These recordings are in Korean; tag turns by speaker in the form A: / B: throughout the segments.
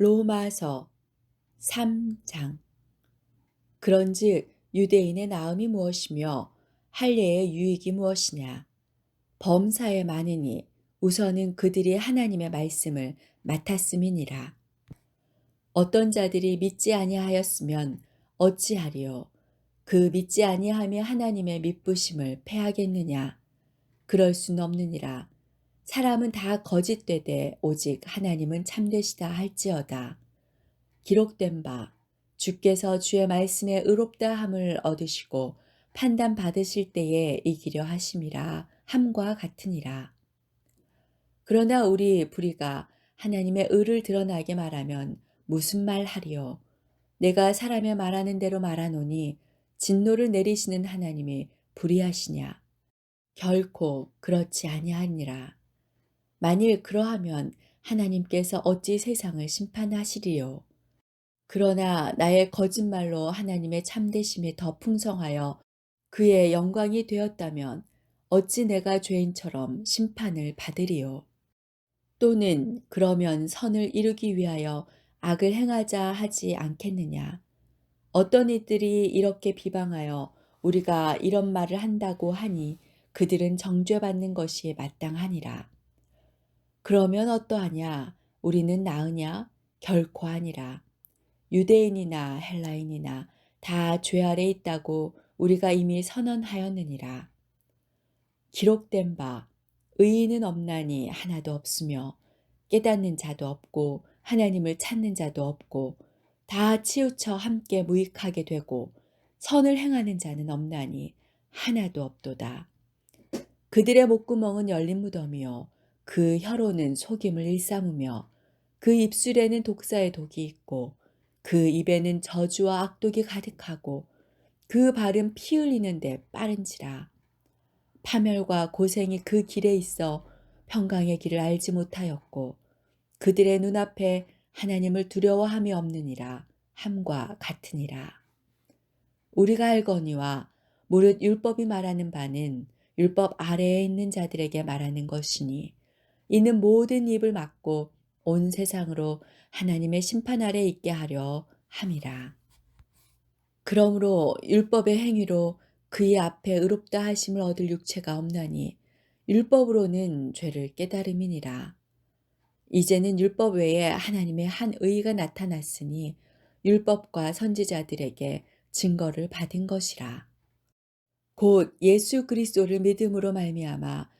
A: 로마서 3장. 그런즉 유대인의 나음이 무엇이며 할례의 유익이 무엇이냐? 범사에 많으니 우선은 그들이 하나님의 말씀을 맡았음이니라. 어떤 자들이 믿지 아니하였으면 어찌하리요? 그 믿지 아니함이 하나님의 믿부심을 패하겠느냐? 그럴 수는 없느니라 사람은 다 거짓되되 오직 하나님은 참되시다 할지어다. 기록된 바 주께서 주의 말씀에 의롭다 함을 얻으시고 판단 받으실 때에 이기려 하심이라 함과 같으니라. 그러나 우리 불의가 하나님의 의를 드러나게 말하면 무슨 말 하리요? 내가 사람의 말하는 대로 말하노니 진노를 내리시는 하나님이 불의하시냐? 결코 그렇지 아니하니라. 만일 그러하면 하나님께서 어찌 세상을 심판하시리요. 그러나 나의 거짓말로 하나님의 참되심이 더 풍성하여 그의 영광이 되었다면 어찌 내가 죄인처럼 심판을 받으리요. 또는 그러면 선을 이루기 위하여 악을 행하자 하지 않겠느냐. 어떤 이들이 이렇게 비방하여 우리가 이런 말을 한다고 하니 그들은 정죄받는 것이 마땅하니라. 그러면 어떠하냐? 우리는 나으냐? 결코 아니라. 유대인이나 헬라인이나 다 죄 아래 있다고 우리가 이미 선언하였느니라. 기록된 바 의인은 없나니 하나도 없으며 깨닫는 자도 없고 하나님을 찾는 자도 없고 다 치우쳐 함께 무익하게 되고 선을 행하는 자는 없나니 하나도 없도다. 그들의 목구멍은 열린 무덤이요 그 혀로는 속임을 일삼으며 그 입술에는 독사의 독이 있고 그 입에는 저주와 악독이 가득하고 그 발은 피 흘리는데 빠른지라. 파멸과 고생이 그 길에 있어 평강의 길을 알지 못하였고 그들의 눈앞에 하나님을 두려워함이 없느니라. 함과 같으니라. 우리가 알거니와 무릇 율법이 말하는 바는 율법 아래에 있는 자들에게 말하는 것이니 이는 모든 입을 막고 온 세상으로 하나님의 심판 아래 있게 하려 함이라. 그러므로 율법의 행위로 그의 앞에 의롭다 하심을 얻을 육체가 없나니 율법으로는 죄를 깨달음이니라. 이제는 율법 외에 하나님의 한 의가 나타났으니 율법과 선지자들에게 증거를 받은 것이라. 곧 예수 그리스도를 믿음으로 말미암아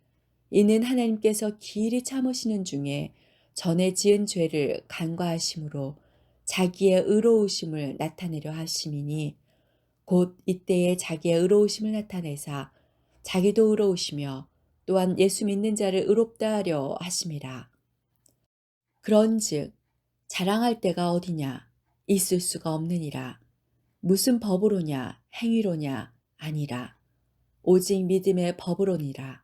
A: 이는 하나님께서 길이 참으시는 중에 전에 지은 죄를 간과하심으로 자기의 의로우심을 나타내려 하심이니 곧 이때에 자기의 의로우심을 나타내사 자기도 의로우시며 또한 예수 믿는 자를 의롭다 하려 하심이라. 그런즉 자랑할 때가 어디냐 있을 수가 없느니라. 무슨 법으로냐 행위로냐 아니라 오직 믿음의 법으로니라.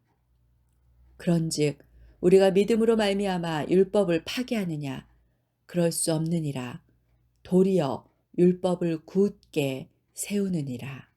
A: 그런즉 우리가 믿음으로 말미암아 율법을 파괴하느냐? 그럴 수 없느니라. 도리어 율법을 굳게 세우느니라